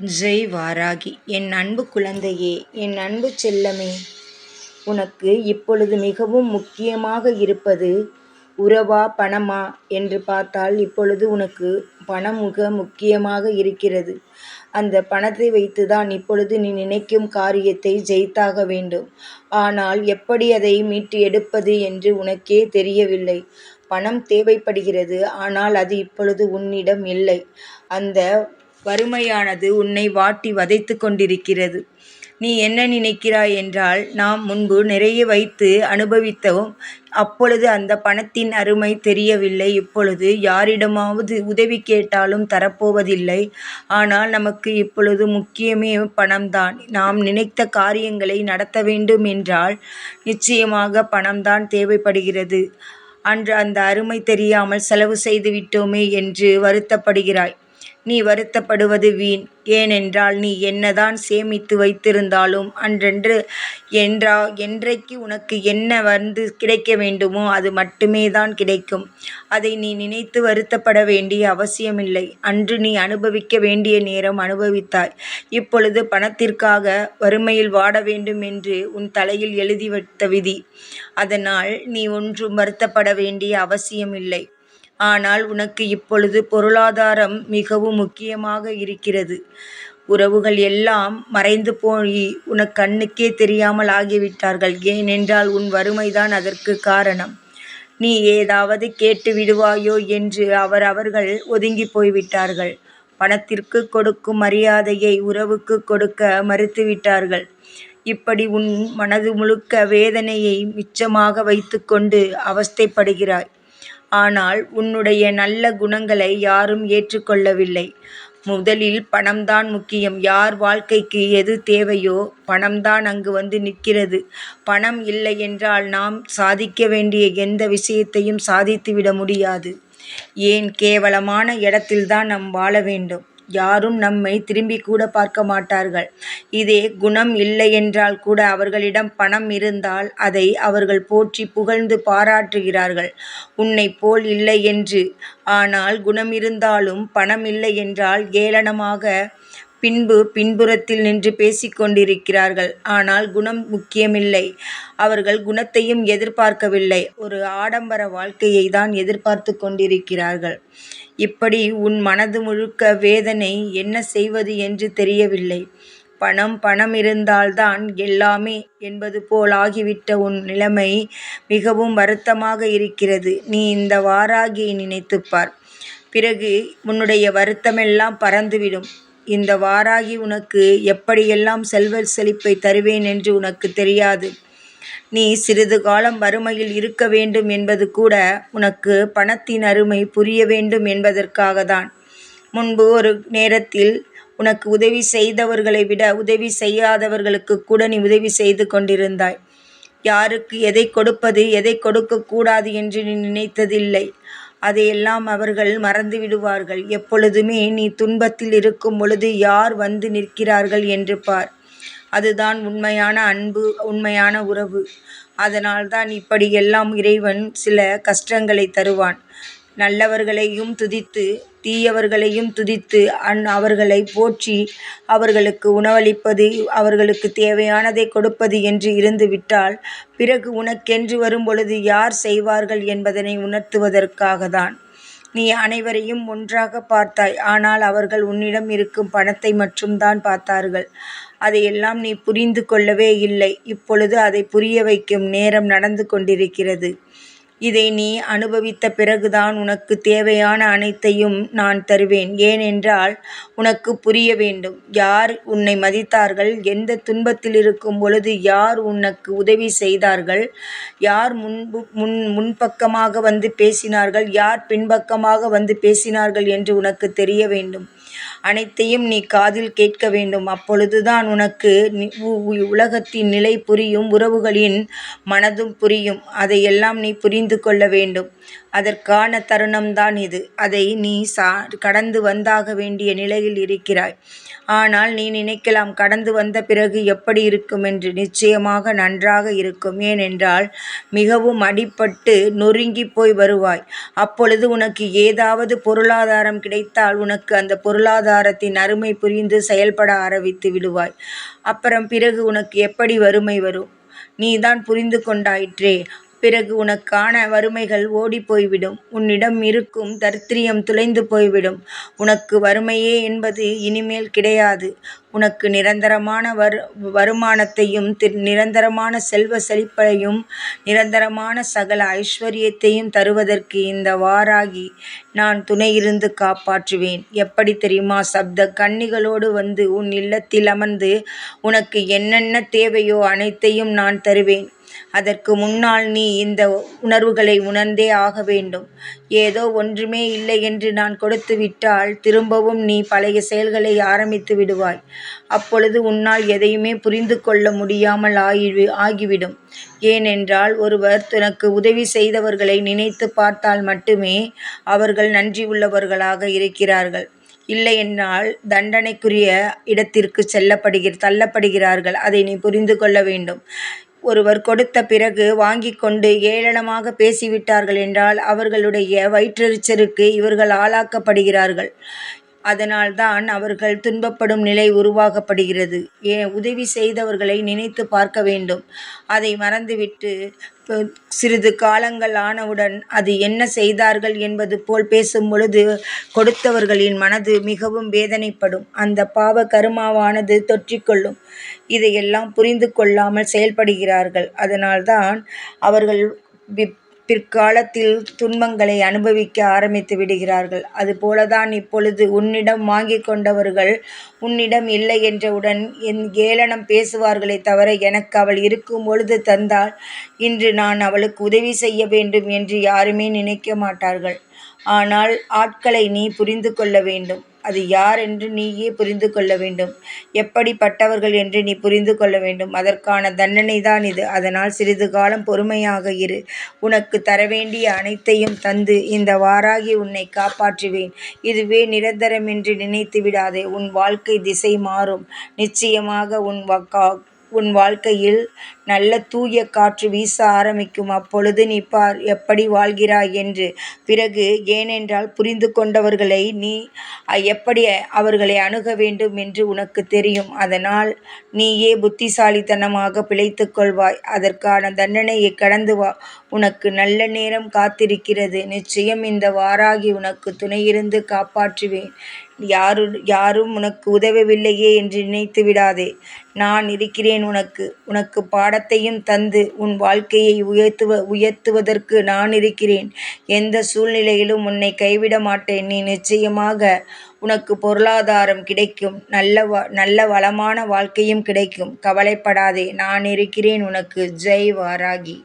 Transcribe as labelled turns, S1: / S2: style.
S1: ஜெய் வாராகி என் அன்பு குழந்தையே என் அன்பு செல்லமே உனக்கு இப்பொழுது மிகவும் முக்கியமாக இருப்பது உறவா பணமா என்று பார்த்தால் இப்பொழுது உனக்கு பணம் மிக முக்கியமாக இருக்கிறது. அந்த பணத்தை வைத்துதான் இப்பொழுது நீ நினைக்கும் காரியத்தை ஜெயித்தாக வேண்டும். ஆனால் எப்படி அதை மீட்டு எடுப்பது என்று உனக்கே தெரியவில்லை. பணம் தேவைப்படுகிறது ஆனால் அது இப்பொழுது உன்னிடம் இல்லை. அந்த வறுமையானது உன்னை வாட்டி வதைத்து கொண்டிருக்கிறது. நீ என்ன நினைக்கிறாய் என்றால் நாம் முன்பு நிறைய வைத்து அனுபவித்தோம். அப்பொழுது அந்த பணத்தின் அருமை தெரியவில்லை. இப்பொழுது யாரிடமாவது உதவி கேட்டாலும் தரப்போவதில்லை. ஆனால் நமக்கு இப்பொழுது முக்கியமே பணம்தான். நாம் நினைத்த காரியங்களை நடத்த வேண்டும் என்றால் நிச்சயமாக பணம்தான் தேவைப்படுகிறது. அன்று அந்த அருமை தெரியாமல் செலவு செய்து விட்டோமே என்று வருத்தப்படுகிறாய். நீ வருத்தப்படுவது வீண். ஏனென்றால் நீ என்னதான் சேமித்து வைத்திருந்தாலும் அன்றென்று என்றா என்றைக்கு உனக்கு என்ன வந்து கிடைக்க வேண்டுமோ அது மட்டுமே தான் கிடைக்கும். அதை நீ நினைத்து வருத்தப்பட வேண்டிய அவசியமில்லை. அன்று நீ அனுபவிக்க வேண்டிய நேரம் அனுபவித்தாய். இப்பொழுது பணத்திற்காக வறுமையில் வாட வேண்டும் என்று உன் தலையில் எழுதி வைத்த விதி. அதனால் நீ ஒன்றும் வருத்தப்பட வேண்டிய அவசியமில்லை. ஆனால் உனக்கு இப்பொழுது பொருளாதாரம் மிகவும் முக்கியமாக இருக்கிறது. உறவுகள் எல்லாம் மறைந்து போய் உனக்கு கண்ணுக்கே தெரியாமல் ஆகிவிட்டார்கள். ஏனென்றால் உன் வறுமைதான் அதற்கு காரணம். நீ ஏதாவது கேட்டு விடுவாயோ என்று அவர் அவர்கள் ஒதுங்கி போய்விட்டார்கள். பணத்திற்கு கொடுக்கும் மரியாதையை உறவுக்கு கொடுக்க மறுத்துவிட்டார்கள். இப்படி உன் மனது முழுக்க வேதனையை மிச்சமாக வைத்துக்கொண்டு அவஸ்தைப்படுகிறாய். ஆனால் உன்னுடைய நல்ல குணங்களை யாரும் ஏற்றுக்கொள்ளவில்லை. முதலில் பணம்தான் முக்கியம். யார் வாழ்க்கைக்கு எது தேவையோ பணம்தான் அங்கு வந்து நிற்கிறது. பணம் இல்லை என்றால் நாம் சாதிக்க வேண்டிய எந்த விஷயத்தையும் சாதித்துவிட முடியாது. ஏன் கேவலமான இடத்தில்தான் நாம் வாழ வேண்டும். யாரும் நம்மை திரும்பி கூட பார்க்க மாட்டார்கள். இதே குணம் இல்லை என்றால் கூட அவர்களிடம் பணம் இருந்தால் அதை அவர்கள் போற்றி புகழ்ந்து பாராட்டுகிறார்கள். உன்னை போல் இல்லை என்று ஆனால் குணம் இருந்தாலும் பணம் இல்லை என்றால் ஏளனமாக பின்பு பின்புறத்தில் நின்று பேசிக்கொண்டிருக்கிறார்கள் ஆனால் குணம் முக்கியமில்லை. அவர்கள் குணத்தையும் எதிர்பார்க்கவில்லை. ஒரு ஆடம்பர வாழ்க்கையை தான் எதிர்பார்த்து கொண்டிருக்கிறார்கள். இப்படி உன் மனது முழுக்க வேதனை என்ன செய்வது என்று தெரியவில்லை. பணம் பணம் இருந்தால்தான் எல்லாமே என்பது போல் ஆகிவிட்ட உன் நிலைமை மிகவும் வருத்தமாக இருக்கிறது. நீ இந்த வாராகியை நினைத்துப்பார் பிறகு உன்னுடைய வருத்தமெல்லாம் பறந்துவிடும். இந்த வாராகி உனக்கு எப்படியெல்லாம் செல்வ செழிப்பை தருவேன் என்று உனக்கு தெரியாது. நீ சிறிது காலம் வறுமையில் இருக்க வேண்டும் என்பது கூட உனக்கு பணத்தின் அருமை புரிய வேண்டும் என்பதற்காகத்தான். முன்பு ஒரு நேரத்தில் உனக்கு உதவி செய்தவர்களை விட உதவி செய்யாதவர்களுக்கு கூட நீ உதவி செய்து கொண்டிருந்தாய். யாருக்கு எதை கொடுப்பது எதை கொடுக்கக்கூடாது என்று நீ நினைத்ததில்லை. அதையெல்லாம் அவர்கள் மறந்து விடுவார்கள். எப்பொழுதுமே நீ துன்பத்தில் இருக்கும் பொழுது யார் வந்து நிற்கிறார்கள் என்று பார். அதுதான் உண்மையான அன்பு உண்மையான உறவு. அதனால்தான் இப்படியெல்லாம் இறைவன் சில கஷ்டங்களை தருவான். நல்லவர்களையும் துதித்து தீயவர்களையும் துதித்து அன் அவர்களை போற்றி அவர்களுக்கு உணவளிப்பது அவர்களுக்கு தேவையானதை கொடுப்பது என்று இருந்து விட்டால் பிறகு உனக்கென்று வரும்பொழுது யார் செய்வார்கள் என்பதனை உணர்த்துவதற்காக தான் நீ அனைவரையும் ஒன்றாக பார்த்தாய் ஆனால் அவர்கள் உன்னிடம் இருக்கும் பணத்தை மட்டும்தான் பார்த்தார்கள். அதையெல்லாம் நீ புரிந்து கொள்ளவே இல்லை. இப்பொழுது அதை புரிய வைக்கும் நேரம் நடந்து கொண்டிருக்கிறது. இதை நீ அனுபவித்த பிறகுதான் உனக்கு தேவையான அனைத்தையும் நான் தருவேன். ஏனென்றால் உனக்கு புரிய வேண்டும். யார் உன்னை மதித்தார்கள்? எந்த துன்பத்தில் இருக்கும் பொழுது யார் உனக்கு உதவி செய்தார்கள்? யார் முன்பு முன் முன்பக்கமாக வந்து பேசினார்கள்? யார் பின்பக்கமாக வந்து பேசினார்கள் என்று உனக்கு தெரிய வேண்டும். அனைத்தையும் நீ காதில் கேட்க வேண்டும். அப்பொழுதுதான் உனக்கு உலகத்தின் நிலை புரியும் உறவுகளின் மனதும் புரியும். அதையெல்லாம் நீ புரிந்து கொள்ள வேண்டும். அதற்கான தருணம்தான் இது. அதை நீ சா கடந்து வந்தாக வேண்டிய நிலையில் இருக்கிறாய். ஆனால் நீ நினைக்கலாம் கடந்து வந்த பிறகு எப்படி இருக்கும் என்று. நிச்சயமாக நன்றாக இருக்கும். ஏனென்றால் மிகவும் அடிப்பட்டு நொறுங்கிப் போய் வருவாய். அப்பொழுது உனக்கு ஏதாவது பொருளாதாரம் கிடைத்தால் உனக்கு அந்த பொருளாதாரத்தின் அருமை புரிந்து செயல்பட ஆரம்பித்து விடுவாய். அப்புறம் பிறகு உனக்கு எப்படி வறுமை வரும்? நீதான் புரிந்து கொண்டாயிற்றே. பிறகு உனக்கான வறுமைகள் ஓடிப்போய்விடும் உன்னிடம் இருக்கும் தரித்திரியம் துளைந்து போய்விடும். உனக்கு வறுமையே என்பது இனிமேல் கிடையாது. உனக்கு நிரந்தரமான வரு வருமானத்தையும் நிரந்தரமான செல்வ செழிப்பையும் நிரந்தரமான சகல ஐஸ்வர்யத்தையும் தருவதற்கு இந்த வாராகி நான் துணையிருந்து காப்பாற்றுவேன். எப்படி தெரியுமா? சப்த கன்னிகளோடு வந்து உன் இல்லத்தில் அமர்ந்து உனக்கு என்னென்ன தேவையோ அனைத்தையும் நான் தருவேன். அதற்கு முன்னால் நீ இந்த உணர்வுகளை உணர்ந்தே ஆக வேண்டும். ஏதோ ஒன்றுமே இல்லை என்று நான் கொடுத்து விட்டால் திரும்பவும் நீ பழைய செயல்களை ஆரம்பித்து விடுவாய். அப்பொழுது உன்னால் எதையுமே புரிந்து கொள்ள முடியாமல் ஆகி ஆகிவிடும். ஏனென்றால் ஒருவர் தனக்கு உதவி செய்தவர்களை நினைத்துப் பார்த்தால் மட்டுமே அவர்கள் நன்றியுள்ளவர்களாக இருக்கிறார்கள். இல்லையென்றால் தண்டனைக்குரிய இடத்திற்கு தள்ளப்படுகிறார்கள். அதை நீ புரிந்து கொள்ள வேண்டும். ஒருவர் கொடுத்த பிறகு வாங்கிக் கொண்டு ஏளனமாக பேசிவிட்டார்கள் என்றால் அவர்களுடைய வயிற்றெரிச்சலுக்கு இவர்கள் ஆளாக்கப்படுகிறார்கள். அதனால்தான் அவர்கள் துன்பப்படும் நிலை உருவாக்கப்படுகிறது. உதவி செய்தவர்களை நினைத்து பார்க்க வேண்டும். அதை மறந்துவிட்டு சிறிது காலங்கள் ஆனவுடன் அது என்ன செய்தார்கள் என்பது போல் பேசும் பொழுது கொடுத்தவர்களின் மனது மிகவும் வேதனைப்படும். அந்த பாவ கருமாவானது தொற்றிக்கொள்ளும். இதையெல்லாம் புரிந்து கொள்ளாமல் செயல்படுகிறார்கள். அதனால்தான் அவர்கள் பிற்காலத்தில் துன்பங்களை அனுபவிக்க ஆரம்பித்து விடுகிறார்கள். அதுபோலதான் இப்பொழுது உன்னிடம் வாங்கிக் கொண்டவர்கள் உன்னிடம் இல்லை என்றவுடன் என் ஏளனம் பேசுவார்களே தவிர எனக்கு அவள் இருக்கும் பொழுது தந்தாள் இன்று நான் அவளுக்கு உதவி செய்ய வேண்டும் என்று யாருமே நினைக்க மாட்டார்கள். ஆனால் ஆட்களை நீ புரிந்து கொள்ள வேண்டும். அது யார் என்று நீயே புரிந்து கொள்ள வேண்டும். எப்படிப்பட்டவர்கள் என்று நீ புரிந்து கொள்ள வேண்டும். அதற்கான தண்டனைதான் இது. அதனால் சிறிது காலம் பொறுமையாக இரு. உனக்குத் தரவேண்டிய அனைத்தையும் தந்து இந்த வாராகி உன்னை காப்பாற்றுவேன். இதுவே நிரந்தரம் என்று நினைத்து விடாதே. உன் வாழ்க்கை திசை மாறும். நிச்சயமாக உன் உன் வாழ்க்கையில் நல்ல தூய காற்று வீச ஆரம்பிக்கும். அப்பொழுது நீ பார் எப்படி வாழ்கிறாய் என்று. பிறகு ஏனென்றால் புரிந்து கொண்டவர்களை நீ எப்படி அவர்களை அணுக வேண்டும் என்று உனக்கு தெரியும். அதனால் நீயே புத்திசாலித்தனமாக பிழைத்து கொள்வாய். அதற்கான தண்டனையை கடந்து வா. உனக்கு நல்ல நேரம் காத்திருக்கிறது. நிச்சயம் இந்த வாராகி உனக்கு துணையிருந்து காப்பாற்றுவேன். யாரும் உனக்கு உதவவில்லையே என்று நினைத்து விடாதே. நான் இருக்கிறேன் உனக்கு. உனக்கு பாட பலத்தையும் தந்து உன் வாழ்க்கையை உயர்த்துவ உயர்த்துவதற்கு நான் இருக்கிறேன். எந்த சூழ்நிலையிலும் உன்னை கைவிட மாட்டேன். நீ நிச்சயமாக உனக்கு பொருளாதாரம் கிடைக்கும். நல்ல வளமான வாழ்க்கையும் கிடைக்கும். கவலைப்படாதே நான் இருக்கிறேன் உனக்கு. ஜெய் வாராகி.